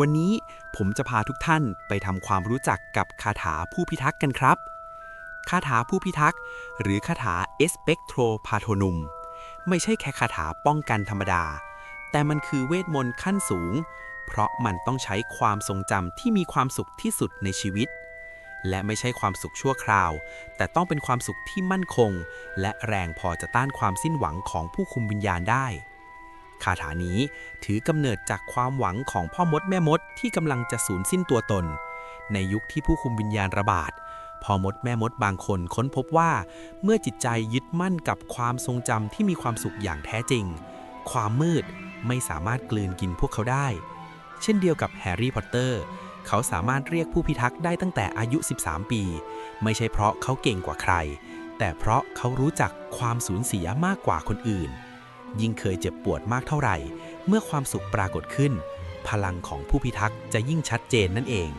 วันนี้ผมจะพาทุกท่านไปทำความรู้จักกับคาถาผู้พิทักษ์กันครับ คาถาผู้พิทักษ์ หรือคาถาเอสเปกโทรพาโทนุม ไม่ใช่แค่คาถาป้องกันธรรมดา แต่มันคือเวทมนต์ขั้นสูง เพราะมันต้องใช้ความทรงจำที่มีความสุขที่สุดในชีวิต และไม่ใช่ความสุขชั่วคราว แต่ต้องเป็นความสุขที่มั่นคง และแรงพอจะต้านความสิ้นหวังของผู้คุมวิญญาณได้ คาถานี้ถือกำเนิดจากความหวังของพ่อมดแม่มดที่กำลังจะสูญสิ้นตัวตน ในยุคที่ผู้คุมวิญญาณระบาดพ่อมดแม่มดบางคนค้นพบว่า เมื่อจิตใจยึดมั่นกับความทรงจำที่มีความสุขอย่างแท้จริง ความมืดไม่สามารถกลืนกินพวกเขาได้ เช่นเดียวกับแฮร์รี่พอตเตอร์เขาสามารถเรียกผู้พิทักษ์ได้ตั้งแต่อายุ 13 ปี ไม่ใช่เพราะเขาเก่งกว่าใคร แต่เพราะเขารู้จักความสูญเสียมากกว่าคนอื่น ยิ่งเคยเจ็บปวดมากเท่าไหร่ เมื่อความสุขปรากฏขึ้น พลังของผู้พิทักษ์จะยิ่งชัดเจนนั่นเอง